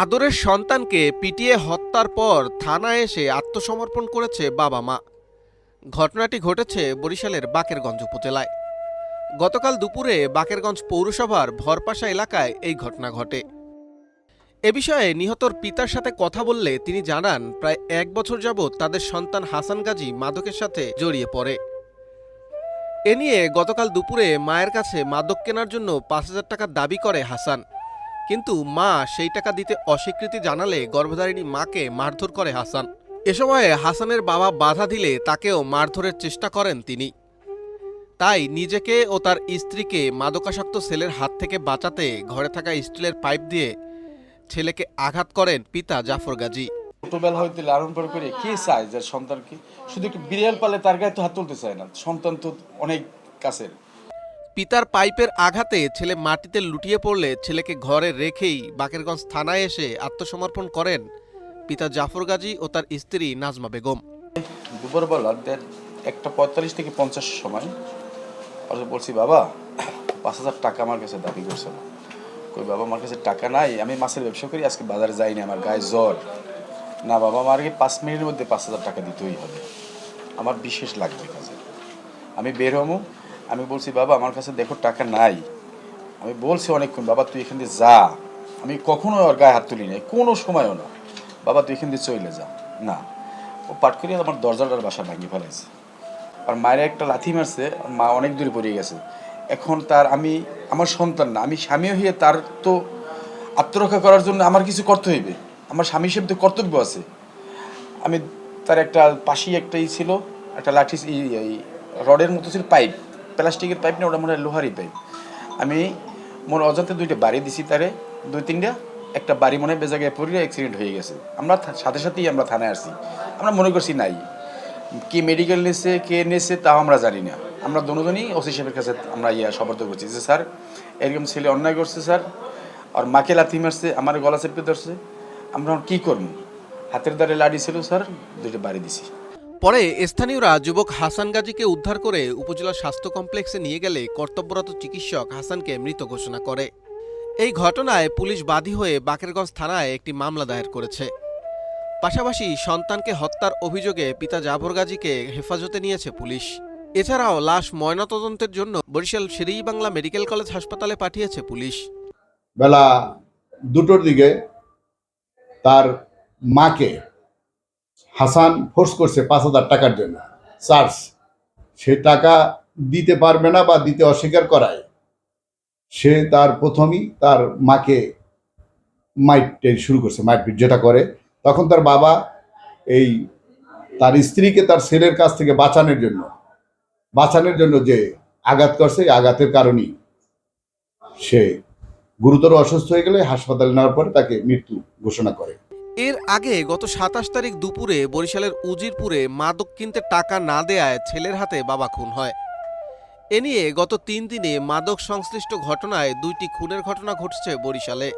আদরের সন্তানকে পিটিয়ে হত্যার পর থানায় এসে আত্মসমর্পণ করেছে বাবা মা। ঘটনাটি ঘটেছে বরিশালের বাকেরগঞ্জ উপজেলায়। গতকাল দুপুরে বাকেরগঞ্জ পৌরসভার ভরপাশা এলাকায় এই ঘটনা ঘটে। এ বিষয়ে নিহতর পিতার সাথে কথা বললে তিনি জানান, প্রায় এক বছর যাবৎ তাদের সন্তান হাসান গাজী মাদকের সাথে জড়িয়ে পড়ে। এ নিয়ে গতকাল দুপুরে মায়ের কাছে মাদক কেনার জন্য পাঁচ হাজার টাকা দাবি করে হাসান। কিন্তু মা সেই টাকা দিতে অস্বীকৃতি জানালে গর্ভধারিণী মাকে মারধর করে হাসান। এ সময়ে হাসানের বাবা বাধা দিলে তাকেও মারধরের চেষ্টা করেন তিনি। তাই নিজেকে ও তার স্ত্রীকে মাদকাসক্ত ছেলের হাত থেকে বাঁচাতে ঘরে থাকা স্টিলের পাইপ দিয়ে ছেলেকে আঘাত করেন পিতা জাফর গাজী। ছোটবেলা হইতে লালন পালন করে কে চায় যে সন্তানকে শুধু একটু বিড়াল পালে তার গায়ে তো হাত তুলতে চায় না। সন্তান তো অনেক কাছের। পিতার পাইপের আঘাতে ছেলে মাটিতে লুটিয়ে পড়লে ছেলেকে ঘরে রেখেই বাকেরগঞ্জ থানায় এসে আত্মসমর্পণ করেন পিতা জাফর গাজী ও তার স্ত্রী নাজমা বেগম। দুপুরবেলা একটা পঁয়তাল্লিশ থেকে পঞ্চাশ সময় আর বলছি, বাবা, পাঁচ হাজার টাকা আমার কাছে দাবি করছে না। কই, বাবা, আমার কাছে টাকা নাই, আমি মাছের ব্যবসা করি, আজকে বাজারে যাইনি আমার গায়ে জ্বর। না, বাবা, আমার আগে পাঁচ মিনিটের মধ্যে পাঁচ হাজার টাকা দিতেই হবে। আমার বিশেষ লাগবে কাজে। আমি বের হব আমি বলছি, বাবা, আমার কাছে দেখো টাকা নাই। আমি বলছি অনেকক্ষণ, বাবা, তুই এখান দিয়ে যা। আমি কখনো ওর গায়ে হাত তুলি নাই কোনো সময়ও না। বাবা, তুই এখান দিয়ে চলে যা। না, ও পাট করিয়া আমার দরজাটার বাসা ভাঙিয়ে ফেলাইছে। আর মায়ের একটা লাথি মারছে মা অনেক দূরে পড়ে গেছে। এখন তার আমি, আমার সন্তান না, আমি স্বামী হয়ে তার তো আত্মরক্ষা করার জন্য আমার কিছু করতে হইবে। আমার স্বামী হিসেবে তো কর্তব্য আছে। আমি তার একটা পাশেই একটাই ছিল, একটা লাঠি রডের মতো ছিল, পাইপ। প্লাস্টিকের পাইপ না, ওটা মনে হয় লোহারই পাইপ। আমি মোর অজান্তে দুইটা বাড়ি দিছি তারে, দুই তিনটা, একটা বাড়ি মনে হয় বেজাগায় পড়ে অ্যাক্সিডেন্ট হয়ে গেছে। আমরা সাথে সাথেই আমরা থানায় আসছি। আমরা মনে করছি নাই। কে মেডিকেল নিয়েছে কে নিয়েছে তাও আমরা জানি না। আমরা দুজনই ওসি সাহেবের কাছে আমরা ইয়া সবর্দ করছি যে, স্যার, এরকম ছেলে অন্যায় করছে, স্যার। আর মাকে লাথি মারছে, আমার গলা চেপে ধরছে। আমরা কী করব? হাতের দ্বারে লাড়ি ছিল, স্যার, দুইটা বাড়ি দিছি। পরে স্থানীয়রা যুবক হাসান গাজীকে উদ্ধার করে উপজেলা স্বাস্থ্য কমপ্লেক্সে নিয়ে গেলে কর্তব্যরত চিকিৎসক হাসানকে মৃত ঘোষণা করে। এই ঘটনায় পুলিশ বাদী হয়ে বাকেরগঞ্জ থানায় একটি মামলা দায়ের করেছে। পাশাপাশি সন্তানকে হত্যার অভিযোগে পিতা জাফর গাজীকে হেফাজতে নিয়েছে পুলিশ। এছাড়াও লাশ ময়নাতদন্তের জন্য বরিশাল শেরেই বাংলা মেডিকেল কলেজ হাসপাতালে পাঠিয়েছে পুলিশ। বেলা দুটোর দিকে তার মাকে হাসান ফোর্স করছে পাঁচ হাজার টাকার জন্য। চার্জ সে টাকা দিতে পারবে না বা দিতে অস্বীকার করায়। সে তার প্রথমেই তার মাকে মাইট শুরু করছে মাইটপিট যেটা করে। তখন তার বাবা এই তার স্ত্রীকে তার ছেলের কাছ থেকে বাঁচানোর জন্য বাঁচানোর জন্য যে আঘাত করছে আঘাতের কারণেই সে গুরুতর অসুস্থ হয়ে গেলে হাসপাতালে নেওয়ার পরে তাকে মৃত্যু ঘোষণা করে। এর আগে গত সাতাশ তারিখ দুপুরে বরিশালের উজিরপুরে মাদক কিনতে টাকা না দেয়ায় ছেলের হাতে বাবা খুন হয়। এ নিয়ে গত তিন দিনে মাদক সংশ্লিষ্ট ঘটনায় দুইটি খুনের ঘটনা ঘটছে বরিশালে।